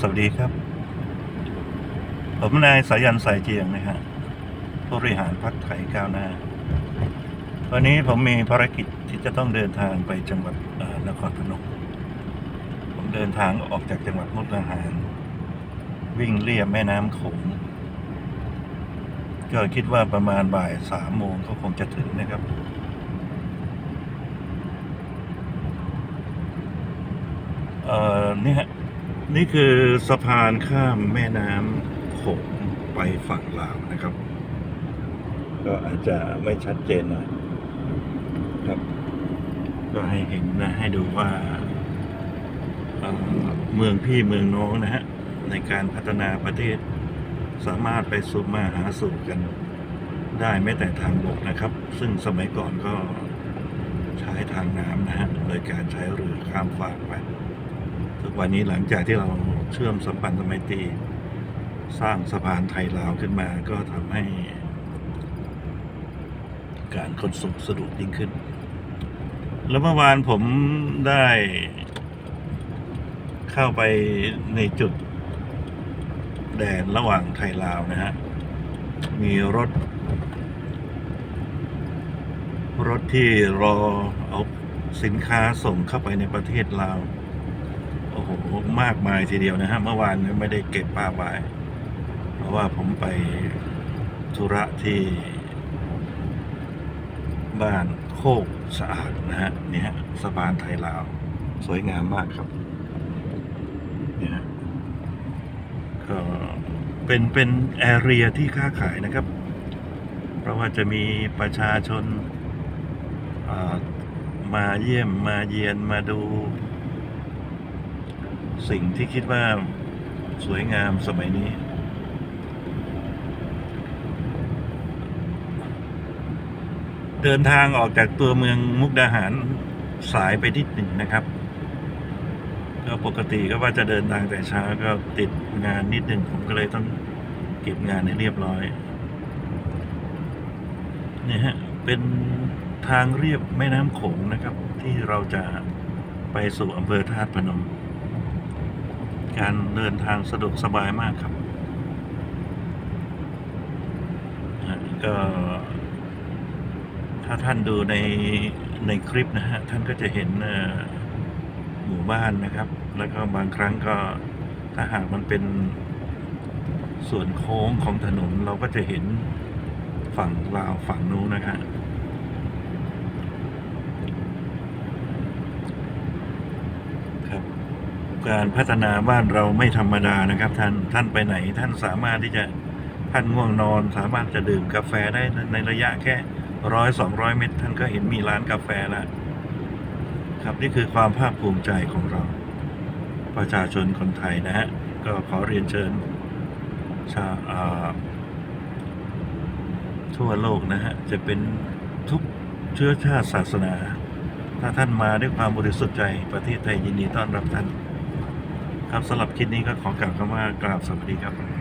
สวัสดีครับ ผมนายสายันสายเจียงนะฮะผู้บริหารพรรคไทยก้าวหน้า วันนี้ผมมีภารกิจที่จะต้องเดินทางไปจังหวัดนครพนม ผมเดินทางออกจากจังหวัดมุกดาหาร วิ่งเลียบแม่น้ำโขงก็คิดว่าประมาณบ่ายสามโมงก็คงจะถึงนะครับเอ่อนี่ฮะ นี่คือสะพานข้ามแม่น้ำโขงไปฝั่งลาวนะครับ ก็อาจจะไม่ชัดเจนหน่อยครับ ก็ให้เห็นนะ ให้ดูว่าเมืองพี่เมืองน้องนะฮะ ในการพัฒนาประเทศ สามารถไปสู่มาหาสู่กัน ได้ไม่แต่ทางบกนะครับ ซึ่งสมัยก่อนก็ใช้ทางน้ำนะฮะ โดยการใช้เรือข้ามฟากไป ทุกวันนี้หลังจากที่เราเชื่อมสัมพันธไมตรีสร้างสะพานไทยลาวขึ้นมาก็ทำให้ การขนส่งสะดวกยิ่งขึ้น แล้วเมื่อวานผมได้เข้าไปในจุดแดนระหว่างไทยลาวนะฮะ มีรถ รถที่รอเอาสินค้าส่งเข้าไปในประเทศลาว โอ้โหมากมายทีเดียวนะฮะเมื่อวานไม่ได้เก็บป้าบายเพราะว่าผมไปธุระที่ บ้านโคกสะอาดนะฮะเนี่ฮะสะพานไทยลาว สวยงามมากครับเนี่ฮะก็เป็นเป็นแอเรียที่ค้าขายนะครับ เพราะว่าจะมีประชาชนมาเยี่ยมมาเยียนมาดู สิ่งที่คิดว่าสวยงามสมัยนี้ เดินทางออกจากตัวเมืองมุกดาหารสายไปนิดหนึ่งนะครับก็ปกติก็ว่าจะเดินทางแต่เช้าก็ติดงานนิดหนึ่งผมก็เลยต้องเก็บงานให้เรียบร้อยเนี่ยฮะเป็นทางเรียบแม่น้ำโขงนะครับ ที่เราจะไปสู่อำเภอธาตุพนม การเดินทางสะดวกสบายมากครับก็ถ้าท่านดูในในคลิปนะฮะ ท่านก็จะเห็นหมู่บ้านนะครับ แล้วก็บางครั้งก็ถ้าหากมันเป็นส่วนโค้งของถนนเราก็จะเห็นฝั่งลาวฝั่งนู้นนะครับ การพัฒนาบ้านเราไม่ธรรมดานะครับ ท่านท่านไปไหน ท่านสามารถที่จะท่านง่วงนอน สามารถจะดื่มกาแฟได้ในระยะแค่ร้อยสองร้อยเมตร ท่านก็เห็นมีร้านกาแฟแล้วครับนี่คือความภาคภูมิใจของเรา ประชาชนคนไทยนะฮะก็ขอเรียนเชิญชาอ่าทั่วโลกนะฮะจะเป็นทุกเชื้อชาติศาสนา ถ้าท่านมาด้วยความบริสุทธิ์ใจประเทศไทยยินดีต้อนรับท่าน ครับสำหรับคลิปนี้ก็ขอกล่าวคำว่ากราบสวัสดีครับ